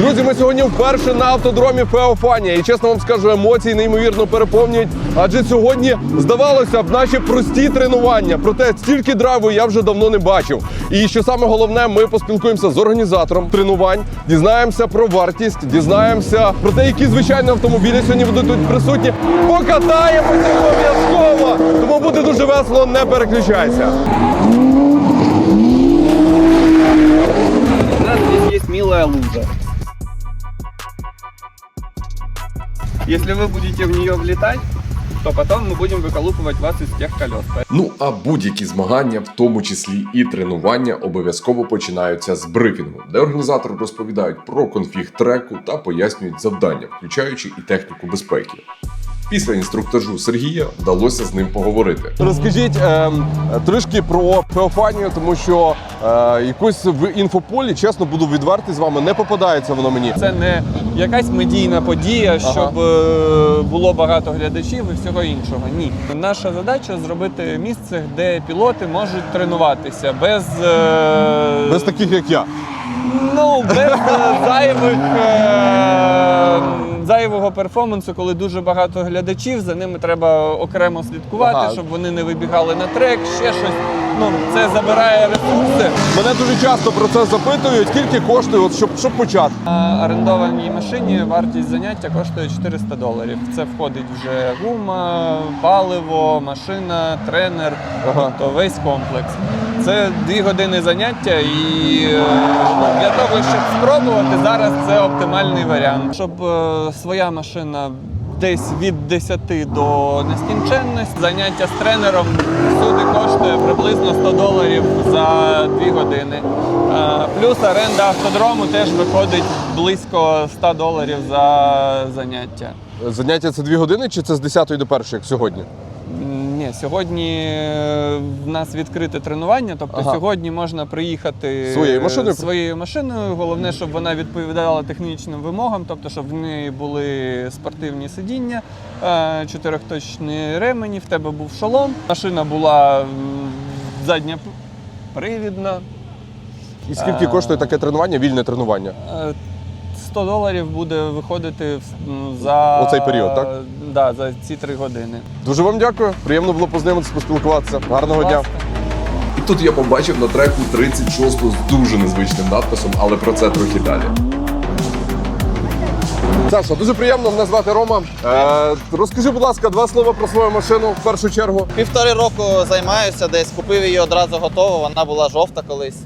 ми сьогодні вперше на автодромі Феофанія. І чесно вам скажу, емоції неймовірно переповнюють. Адже сьогодні здавалося б наші прості тренування. Проте стільки драйву я вже давно не бачив. І що саме головне, ми поспілкуємося з організатором тренувань, дізнаємося про вартість, дізнаємося про те, які звичайні автомобілі сьогодні будуть тут присутні. Покатаємося обов'язково! Тому буде дуже весело, не переключайся. Если вы будете в нее влетать, то потом мы будем выколупывать вас из тех колес. Ну а будь-які змагання, в тому числі і тренування, обов'язково починаються з брифінгу, де організатори розповідають про конфіг треку та пояснюють завдання, включаючи і техніку безпеки. Після інструктажу Сергія вдалося з ним поговорити. Розкажіть ем, трішки про Феофанію, тому що е, якось в інфополі, чесно буду відвертий з вами, не попадається воно мені. Це не якась медійна подія, щоб е, було багато глядачів і всього іншого. Ні. Наша задача зробити місце, де пілоти можуть тренуватися без, е, Без таких як я. ну, без е, зайвих. е, Зайвого перформансу, коли дуже багато глядачів, за ними треба окремо слідкувати, Ага. щоб вони не вибігали на трек, ще щось. Ну це забирає ресурси. Мене дуже часто про це запитують, скільки коштує, от щоб, щоб почати. На орендованій машині вартість заняття коштує 400 доларів. Це входить вже гума, паливо, машина, тренер, Ага. тобто весь комплекс. Це дві години заняття, і е, ну, для того, щоб спробувати, зараз це оптимальний варіант. Щоб е, своя машина десь від 10 до нескінченності, заняття з тренером всюди коштує приблизно 100 доларів за дві години. Е, Плюс оренда автодрому теж виходить близько 100 доларів за заняття. Заняття це дві години, чи це з 10 до 1, як сьогодні? Ні, сьогодні е, в нас відкрите тренування, тобто Ага. сьогодні можна приїхати Своєю машиною? е, своєю машиною. Головне, щоб вона відповідала технічним вимогам, тобто, щоб в неї були спортивні сидіння, е, чотирьохточні ремені, в тебе був шолом. Машина була задня привідна. І скільки коштує таке тренування, вільне тренування? Е, 100 доларів буде виходити за Оцей період, так? Да, за ці три години. Дуже вам дякую. Приємно було познайомитися, поспілкуватися. Гарного дня. І тут я побачив на треку 36 з дуже незвичним надписом, але про це трохи далі. Саша, дуже приємно, мене звати Рома. Е, розкажи, будь ласка, два слова про свою машину в першу чергу. Півтори року займаюся десь, купив її одразу готову. Вона була жовта колись.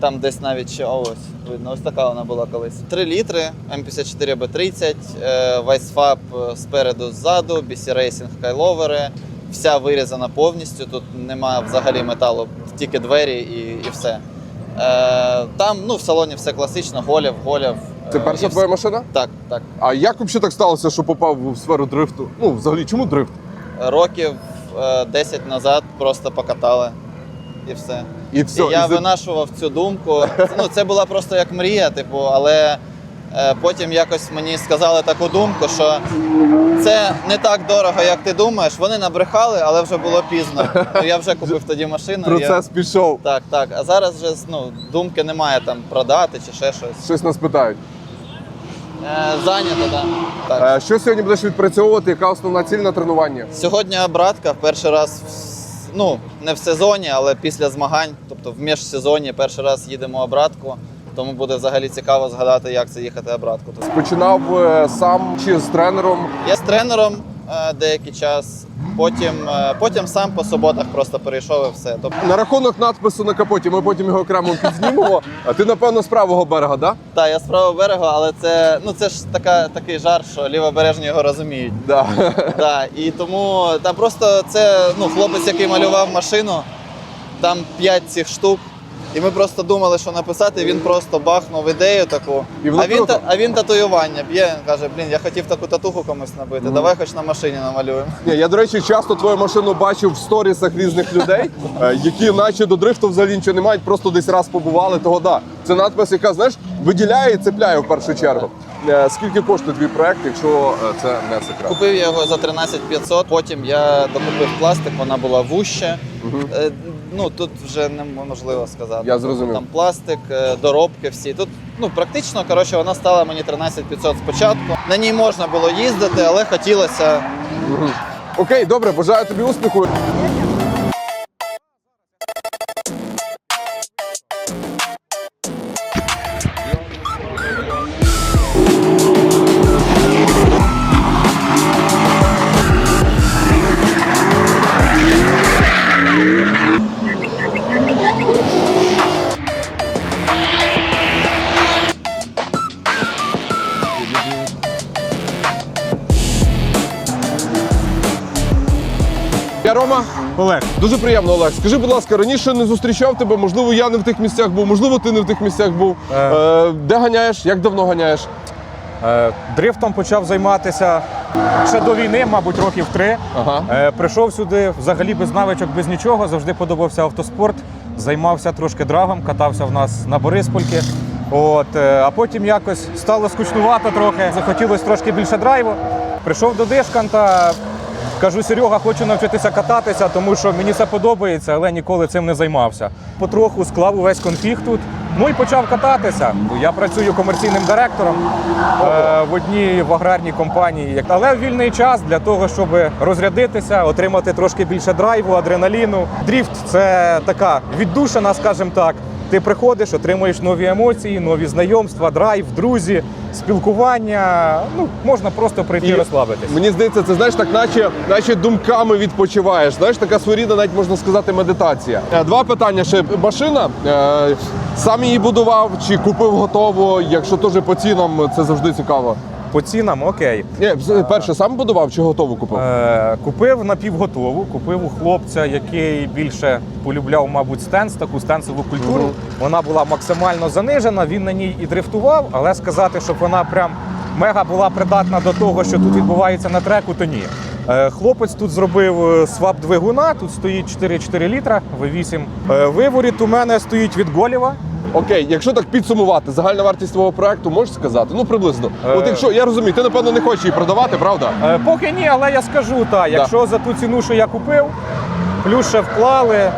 Там десь навіть ще ось видно, ось така вона була колись. 3 літри, М54Б30, е, Weissfab спереду, ззаду, BC Racing кайловери. Вся вирізана повністю. Тут немає взагалі металу, тільки двері і, і все. Е, там ну, в салоні все класично, голів, голів. Це е, перша твоя машина? Так, так. А як взагалі так сталося, що попав в сферу дрифту? Ну, взагалі, чому дрифт? Років е, 10 назад просто покатали і все. І все. і я і винашував цю думку. Ну, це була просто як мрія, типу, але е, потім якось мені сказали таку думку, що це не так дорого, як ти думаєш. Вони набрехали, але вже було пізно. Ну, Я вже купив тоді машину. я... Процес пішов. Так, так. А зараз вже ну, думки немає там продати чи ще щось. Щось нас питають. Е, зайнято, да. так. Е, що сьогодні будеш відпрацьовувати? Яка основна ціль на тренування? Сьогодні обратка перший раз, ну не в сезоні, але після змагань, тобто в міжсезоні перший раз їдемо обратку. Тому буде взагалі цікаво згадати, як це їхати обратку. Починав е, сам чи з тренером. Я з тренером е, деякий час, потім, е, потім сам по суботах просто перейшов і все. Тобто, На рахунок надпису на капоті, ми потім його окремо підзнімемо. А ти, напевно, з правого берега, так? та я з правого берегу, але це ну це ж така такий жарт, що лівобережні його розуміють. Да? Да, і тому там просто це ну, хлопець, який малював машину, там п'ять цих штук. І ми просто думали, що написати. Він просто бахнув ідею таку. І а, він, та- а він татуювання б'є. Він каже: блін, я хотів таку татуху комусь набити. Давай хоч на машині намалюємо. Ні, я, до речі, часто твою машину бачив в сторісах різних людей, е, які наче до дрифту взагалі нічого не мають, просто десь раз побували. Того да. Це надпис, яка знаєш, виділяє і цепляє в першу чергу. Е, Скільки коштує твій проект, якщо е, це не секрет? Купив я його за 13 500, потім я докупив пластик, вона була вужча. Е, Ну тут вже неможливо сказати. Я зрозумів. Там пластик, е, доробки всі. Тут Ну, практично, коротше, вона стала мені 13500 спочатку. На ній можна було їздити, але хотілося Окей, добре, бажаю тобі успіху. Рома. Олег, Дуже приємно, Олег. Скажи, будь ласка, раніше не зустрічав тебе, можливо, я не в тих місцях був, можливо, ти не в тих місцях був. Е. Е, де ганяєш? Як давно ганяєш? е, дрифтом почав займатися ще до війни, мабуть, років три. Ага. Е, прийшов сюди взагалі без навичок, без нічого. Завжди подобався автоспорт. Займався трошки драгом, катався в нас на Бориспольки. От, е, а потім якось стало скучнувато трохи. Захотілося трошки більше драйву. Прийшов до Дишканта. Кажу, Серега, хочу навчитися кататися, тому що мені це подобається, але ніколи цим не займався. Потроху склав увесь конфіг тут. Ну і почав кататися. Я працюю комерційним директором е, в одній в аграрній компанії. Але вільний час для того, щоб розрядитися, отримати трошки більше драйву, адреналіну. Дріфт це така віддушина, скажімо так. Ти приходиш, отримуєш нові емоції, нові знайомства, драйв, друзі, спілкування. Ну можна просто прийти і розслабитись. Мені здається, це знаєш, так наче, наче думками відпочиваєш. Знаєш, така своєрідна, навіть можна сказати, медитація. Е, Два питання ще. Машина. Е, сам її будував чи купив готово? Якщо теж по цінам, це завжди цікаво. По цінам окей. Ні, перше, сам будував чи готову купив? Е, купив напівготову, купив у хлопця, який більше полюбляв, мабуть, стенс, таку стенсову культуру. Мгм. Вона була максимально занижена, він на ній і дрифтував, але сказати, щоб вона прям мега була придатна до того, що тут відбувається на треку, то ні. Е, Хлопець тут зробив е, свап двигуна, тут стоїть 4,4 літра, V8. Е, Виворіт у мене стоїть від Голєва. Окей, якщо так підсумувати, загальна вартість твого проекту можеш сказати? Ну приблизно. Е. От якщо я розумію, ти напевно не хочеш її продавати, правда? Е, Поки ні, але я скажу так, якщо за ту ціну, що я купив, плюс ще вклали.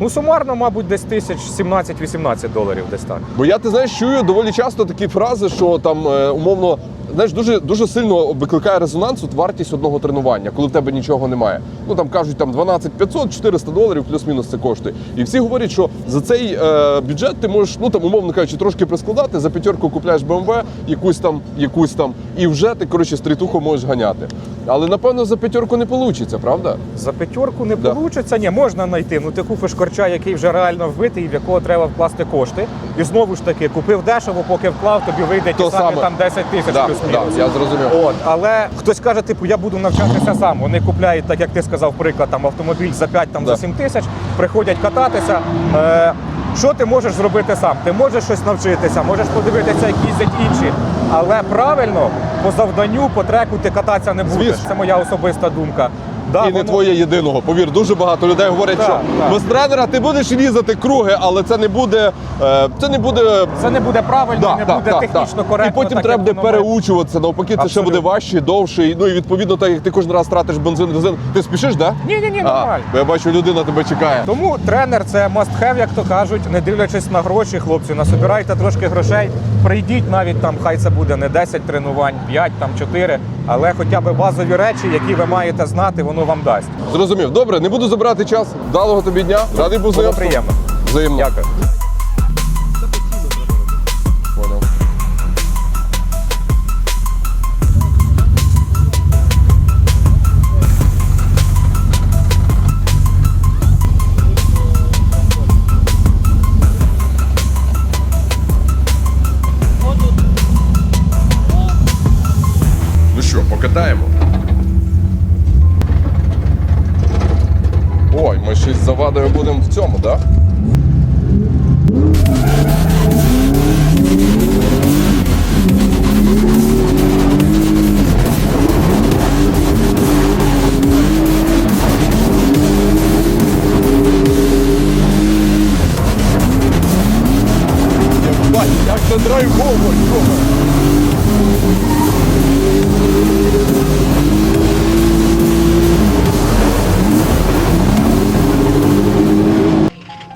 Ну, сумарно, мабуть, десь тисяч 17-18 доларів, десь так. Бо я ти знаєш, чую доволі часто такі фрази, що там е, умовно. Знаєш, дуже дуже сильно викликає резонанс от вартість одного тренування, коли в тебе нічого немає. Ну там кажуть, там 12 500, 400 доларів, плюс-мінус це коштує. І всі говорять, що за цей е, бюджет ти можеш, ну там умовно кажучи, трошки прискладати. За п'ятерку купляєш BMW, якусь там, якусь там, і вже ти коротше стрітуху можеш ганяти. Але напевно за п'ятерку не вийде, правда? За п'ятерку не Да. Ні, можна знайти. Ну ти купиш корча, який вже реально вбитий, в якого треба вкласти кошти. І знову ж таки, купив дешево, поки вклав, тобі вийде ті самі саме. там 10 тисяч Да, плюс-мінус. да, я зрозумів. От, але хтось каже, типу, я буду навчатися сам. Вони купляють, так як ти сказав, приклад, там автомобіль за 5 там Да. за 7 тисяч, приходять кататися. Е, що ти можеш зробити сам? Ти можеш щось навчитися, можеш подивитися, як їздять інші. Але правильно по завданню, по треку ти кататися не будеш. Звісно. Це моя особиста думка. Да, і не твоє єдиного. Повір, дуже багато людей говорять, Так, що так. без тренера ти будеш різати круги, але це не буде. е, Це не буде. Це не буде правильно, Да, не да, буде да, технічно да. коректно. І потім так, треба буде переучуватися. Навпаки, це ще буде важче, довше. Ну і відповідно, так як ти кожен раз тратиш бензин, резин. Ти спішиш, да? Ні, ні, ні, нормально. бо я бачу, людина тебе чекає. Тому тренер це must have, як то кажуть, не дивлячись на гроші, хлопці, насобирайте трошки грошей, прийдіть навіть там, хай це буде не 10 тренувань, 5, там 4, але хоча б базові речі, які ви маєте знати, воно вам дасть. Зрозумів. Добре, не буду забирати час. Вдалого тобі дня. Радий був Було знайомству. приємно. Взаємно. Дякую.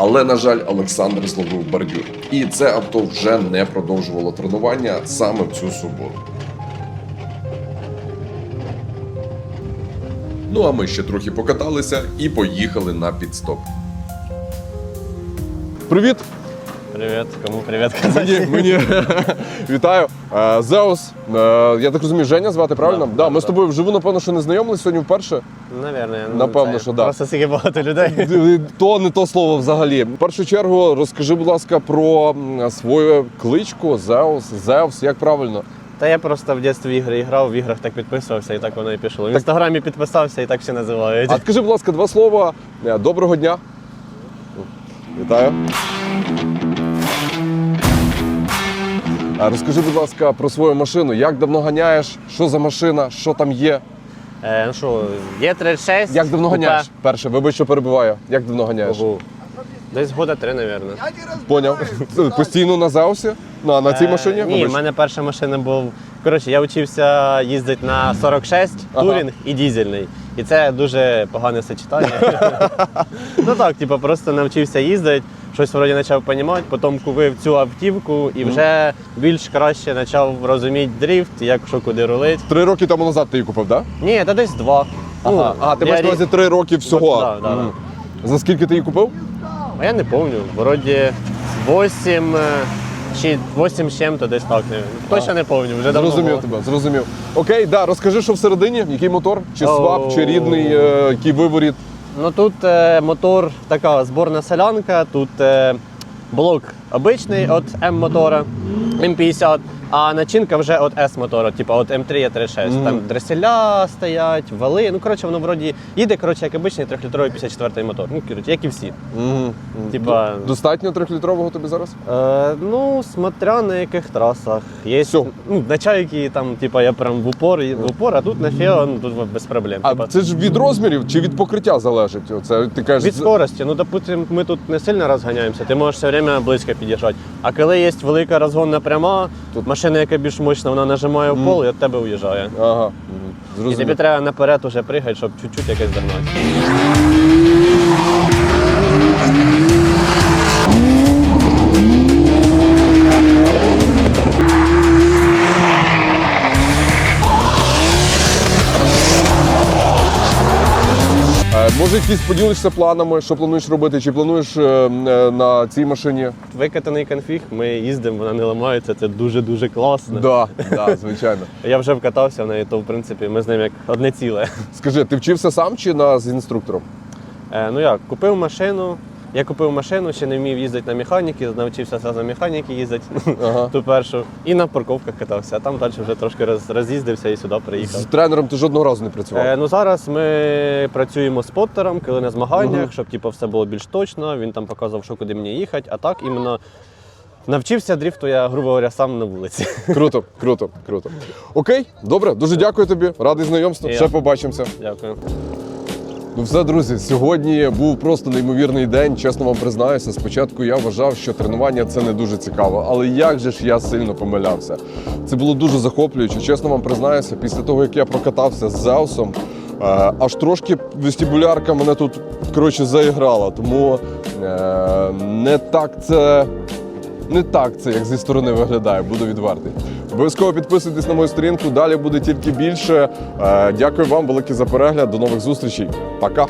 Але на жаль, Олександр зловив бордюр, і це авто вже не продовжувало тренування саме в цю суботу. Ну а ми ще трохи покаталися і поїхали на підстоп. Привіт! Привет, кому привет казати? Мені, вітаю. Е, Зеус, е, я так розумію, Женя звати, правильно? Да, Да, ми з тобою вживу, напевно, що не знайомились сьогодні вперше. Наверно, я Напевно, знаю. що да. Просто стільки багато людей. То не то слово взагалі. В першу чергу розкажи, будь ласка, про м, свою кличку Зеус, Зевс, як правильно? Та я просто в дитинстві ігри грав, в іграх так підписувався і так воно і пішло. В інстаграмі підписався і так всі називають. А скажи, будь ласка, два слова. Е, Доброго дня. Вітаю. Розкажи, будь ласка, про свою машину. Як давно ганяєш? Що за машина? Що там є? Е, ну що, є 36. Як давно купе. ганяєш? Перше, вибач, що перебуваю. Як давно ганяєш? Ого. Десь года три, напевно. Поняв. Постійно на Заусі? На, на цій машині? Е, ні, Вибач. в мене перша машина був. Коротше, я вчився їздити на 46, Ага. турінг і дізельний. І це дуже погане сочетання. ну так, типу, просто навчився їздити, щось вроді почав розуміти, потім купив цю автівку і вже більш краще почав розуміти дріфт, як що куди рулить. Три роки тому назад ти її купив, так? Ні, та десь два. Ага. А, ти я маєш на рік- увазі три роки всього. Да, да, да. Мгм. За скільки ти її купив? А я не пам'ятаю, вроді 8 е, чи 8 з чим-то десь так. Не, точно не пам'ятаю, вже давно Зрозумів було. тебе, зрозумів. Окей, да, розкажи, що всередині, який мотор, чи О. свап, чи рідний, е, який виворіт. Ну тут е, мотор така зборна селянка, тут е, блок обичний від М-мотора М50, а начинка вже від С-мотора, типу від М3 і 36. Мгм. Там дреселя стоять, вали. Ну, коротше, воно вроді їде, коротше, як обичний 3-літровий 54-й мотор. Ну, коротше, як і всі. Угу. Типа- Достатньо трьохлітрового тобі зараз? Е, ну, смотря на яких трасах. Є Всьо. ну, на чайки, там, типа, я прям в упор, в упор, а тут на фео, ну тут без проблем. А Типа, це ж від розмірів чи від покриття залежить? Оце ти кажеш. Від скорості, ну допустим, ми тут не сильно розганяємося, ти можеш все время близько під'їжджати. А коли є велика розгонна пряма, Тут- машина, яка більш мощна, вона нажимає в пол і від тебе уїжджає. Ага. І тобі треба наперед уже пригати, щоб чуть-чуть якось догнати. Може, якісь поділишся планами, що плануєш робити? Чи плануєш е, е, на цій машині? Викатаний конфіг, ми їздимо, вона не ламається, це дуже-дуже класно. Да, да, звичайно. Я вже вкатався в неї, то в принципі ми з ним як одне ціле. Скажи, ти вчився сам чи на з інструктором? Е, ну як, купив машину. Я купив машину, ще не вмів їздити на механіки, навчився на механіки їздити, Ага. ту першу, і на парковках катався, а там далі вже трошки роз, роз'їздився і сюди приїхав. З тренером ти жодного разу не працював. Е, ну зараз ми працюємо з поттером, коли на змаганнях, щоб типу, все було більш точно. Він там показував, що куди мені їхати. А так іменно навчився дріфту, я, грубо говоря, сам на вулиці. Круто, круто, круто. Окей, добре, дуже дякую тобі. Радий знайомству. Я. Ще побачимося. Дякую. Ну все, друзі, сьогодні був просто неймовірний день. Чесно вам признаюся. Спочатку я вважав, що тренування це не дуже цікаво, але як же ж я сильно помилявся. Це було дуже захоплююче. Чесно вам признаюся, після того як я прокатався з Зеусом, е, аж трошки вестибулярка мене тут коротше заіграла. Тому е, не так це. Не так це, як зі сторони виглядає, буду відвертий. Обов'язково підписуйтесь на мою сторінку. Далі буде тільки більше. Е, Дякую вам велике за перегляд. До нових зустрічей. Пока.